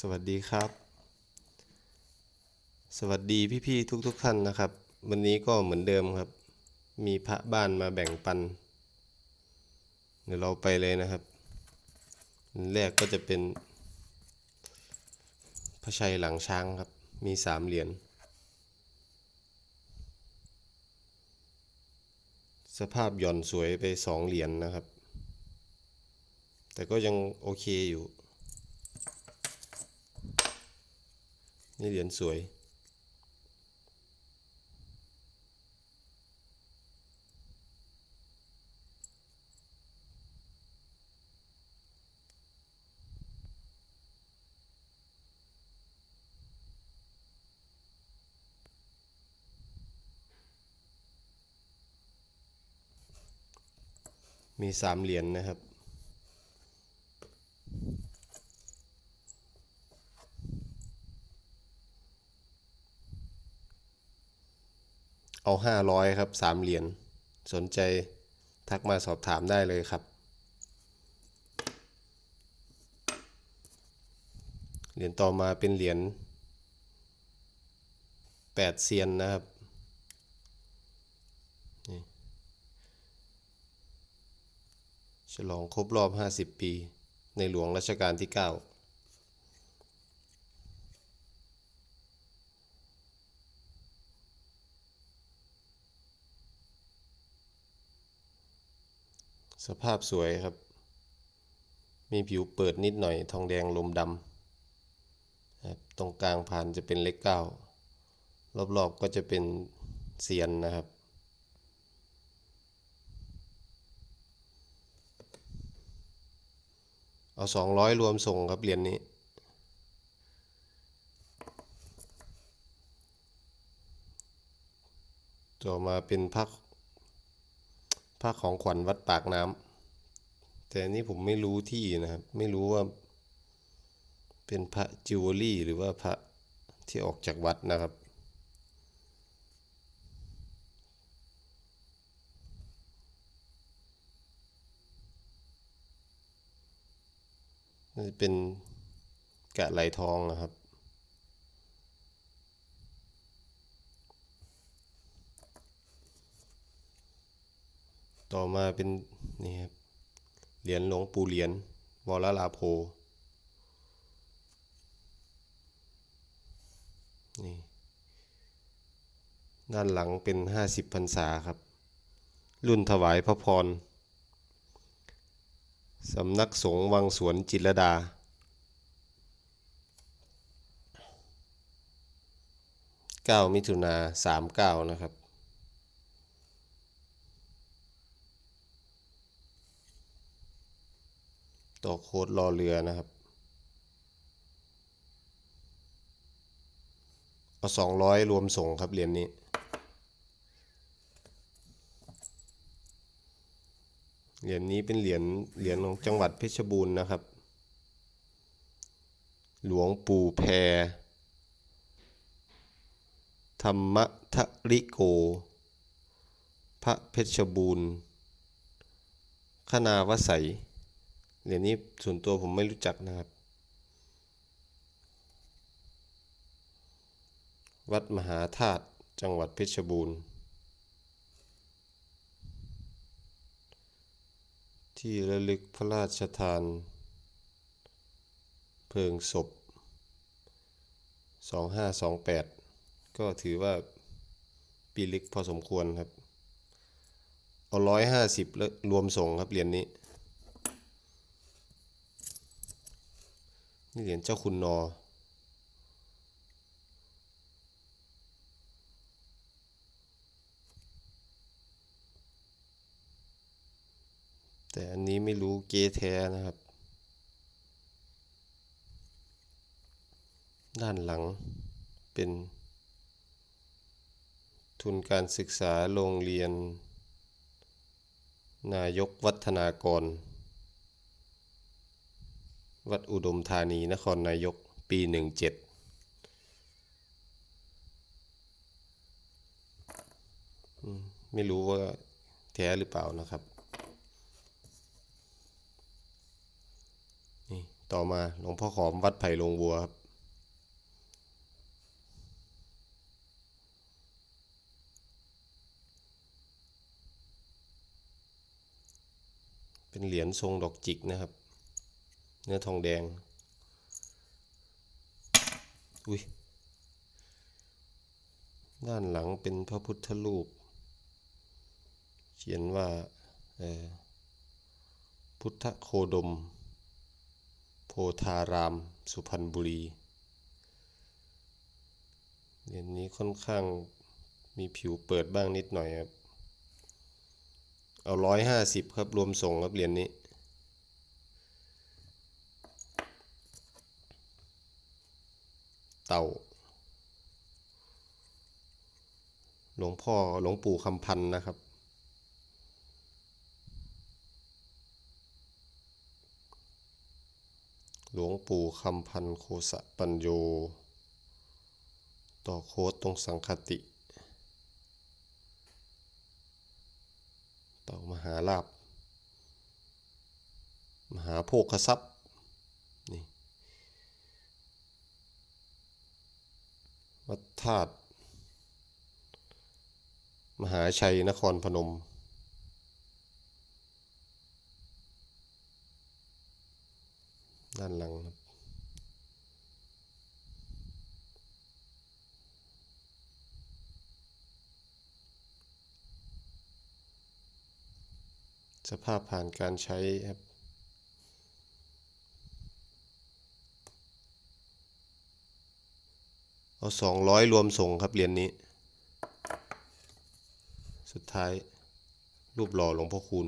สวัสดีครับ สวัสดีพี่ๆทุกๆท่านนะครับ วันนี้ก็เหมือนเดิมครับ มีพระบ้านมาแบ่งปัน เดี๋ยวเราไปเลยนะครับแรกก็จะเป็น พระชัยหลังช้างครับ มีสามเหรียญสภาพหย่อนสวยไปสองเหรียญนะครับ แต่ก็ยังโอเคอยู่ นี่เหรียญสวย มีสามเหรียญนะครับ เอาห้าร้อยครับสามเหรียญ สนใจทักมาสอบถามได้เลยครับ เหรียญต่อมาเป็นเหรียญแปดเซียนนะครับฉลองครบรอบ 50 ปี ในหลวงรัชกาลที่ 9 สภาพสวยครับ มีผิวเปิดนิดหน่อย ทองแดงลมดำครับตรงกลางผ่านจะเป็นเลขเก้ารอบๆก็จะเป็นเซียนนะครับ เอาสองร้อยรวมส่งครับเหรียญนี้ต่อมาเป็นพัก พักของขวัญวัดปากน้ำแต่นี้ผมไม่รู้ที่นะครับ ไม่รู้ว่า เป็นพระจิวเวลรี่หรือว่าพระที่ออกจากวัดนะครับน่าจะเป็นกะไหลทองนะครับ ต่อมาเป็นนี่ครับเหรียญหลวงปู่เหรียญวรลาโพนี่ด้านหลังเป็นห้าสิบพรรษาครับ รุ่นถวายพระพรสำนักสงฆ์วังสวนจิตรดาเก้ามิถุนาสามเก้านะครับ ต่อโค้ดรอเรือนะครับเอาสองร้อยรวมส่งครับเหรียญนี้ เหรียญนี้เป็นเหรียญเหรียญของจังหวัดเพชรบูรณ์นะครับ หลวงปู่แพร ธรรมทริโก พระเพชรบูรณ์ขนาวไสย เหรียญนี้ส่วนตัวผมไม่รู้จักนะครับ วัดมหาธาตุจังหวัดเพชรบูรณ์ ที่ระลึกพระราชทาน เพลิงศพ 2528 ก็ถือว่าปีลึกพอสมควรครับ เอาร้อยห้าสิบแล้วรวมส่งครับเหรียญนี้นี่ เหรียญเจ้าคุณนอ แต่อันนี้ไม่รู้เกแท้นะครับ ด้านหลังเป็นทุนการศึกษาโรงเรียน นายกวัฒนากร วัดอุดมธานีนครนายกปีหนึ่งเจ็ดไม่รู้ว่าแท้หรือเปล่านะครับ นี่ต่อมาหลวงพ่อขอมวัดไผ่ลงบัวครับเป็นเหรียญทรงดอกจิกนะครับ เนื้อทองแดง อุ้ย ด้านหลังเป็นพระพุทธรูป เขียนว่าพุทธโคดม โพธาราม สุพรรณบุรีเหรียญนี้ค่อนข้างมีผิวเปิดบ้างนิดหน่อยครับ เอาร้อยห้าสิบครับ รวมส่งครับเหรียญนี้ เต่า หลวงพ่อหลวงปู่คำพันธ์นะครับ หลวงปู่คำพันธ์โคสะปัญโย ต่อโค้ดตรงสังคติ เต่อมหาลาบมหาโภคทรัพย์นี่ วัดธาตุมหาชัยนครพนม ด้านหลังครับสภาพผ่านการใช้ครับ เอาสองร้อยรวมส่งครับเหรียญนนี้ สุดท้าย รูปหล่อหลวงพ่อคูณ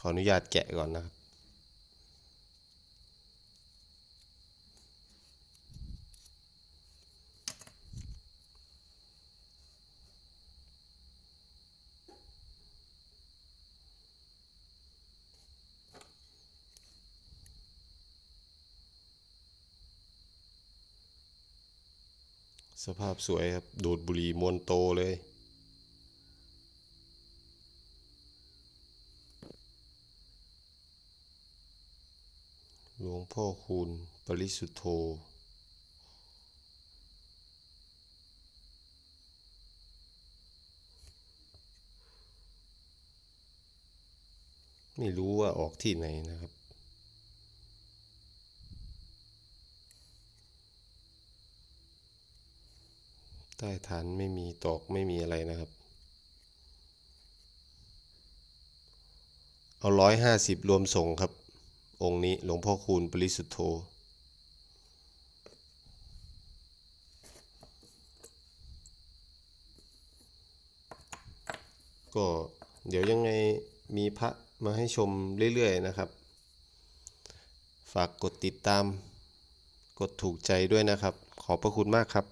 ขออนุญาตแกะก่อนนะครับ สภาพสวยครับ ดูดบุหรี่มวนโตเลย หลวงพ่อคูณ ปริสุทธโธไม่รู้ว่าออกที่ไหนนะครับ ต้ฐานไม่มีตอกไม่มีอะไรนะครับ เอาร้อยห้าสิบรวมส่งครับ องค์นี้หลวงพ่อคูณปริสุทธโธก็เดี๋ยวยังไงมีพระมาให้ชมเรื่อยๆนะครับ ฝากกดติดตาม กดถูกใจด้วยนะครับ ขอบพระคุณมากครับ